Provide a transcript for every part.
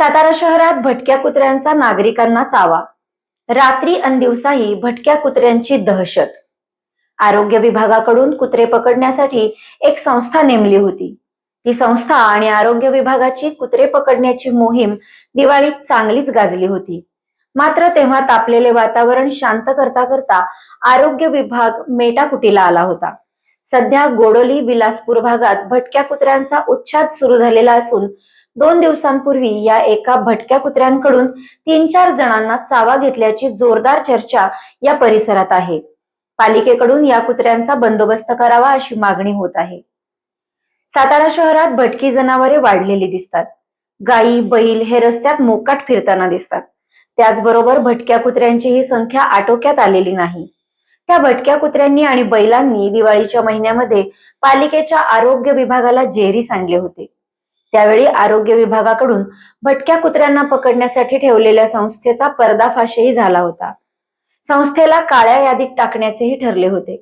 सातारा शहरात भटक्या कुत्र्यांचा नागरिकांना चावा. रात्री अन दिवसाही भटक्या कुत्र्यांची दहशत. आरोग्य विभागाकडून कुत्रे पकडण्यासाठी एक संस्था नेमली होती. ती संस्था आणि आरोग्य विभागाची कुत्रे पकडण्याची मोहीम दिवाळीत चांगलीच गाजली होती. मात्र तेव्हा तापलेले वातावरण शांत करता करता आरोग्य विभाग मेटाकुटीला आला होता. सध्या गोडोली बिलासपूर भागात भटक्या कुत्र्यांचा उच्छाद सुरू झालेला असून दोन दिवसांपूर्वी या एका भटक्या कुत्र्यांकडून तीन चार जणांना चावा घेतल्याची जोरदार चर्चा या परिसरात आहे. पालिकेकडून या कुत्र्यांचा बंदोबस्त करावा अशी मागणी होत आहे. सातारा शहरात भटकी जनावरे वाढलेली दिसतात. गायी बैल हे रस्त्यात मोकाट फिरताना दिसतात. त्याचबरोबर भटक्या कुत्र्यांची ही संख्या आटोक्यात आलेली नाही. त्या भटक्या कुत्र्यांनी आणि बैलांनी दिवाळीच्या महिन्यामध्ये पालिकेच्या आरोग्य विभागाला जेरी सांडले होते. त्यावेळी आरोग्य विभागाकडून भटक्या कुत्र्यांना पकडण्यासाठी ठेवलेल्या संस्थेचा पर्दाफाशही झाला होता. संस्थेला काळ्या यादीत टाकण्याचेही ठरले होते.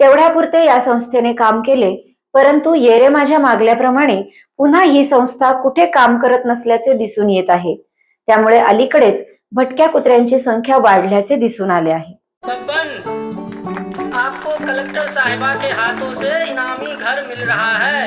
तेवढ्यापुरते या संस्थेने काम केले परंतु येरे माझ्या मागल्याप्रमाणे पुन्हा ही संस्था कुठे काम करत नसल्याचे दिसून येत आहे. त्यामुळे अलीकडेच भटक्या कुत्र्यांची संख्या वाढल्याचे दिसून आले आहे. आपको कलेक्टर साहिबा के हाथों से इनामी घर मिल रहा है।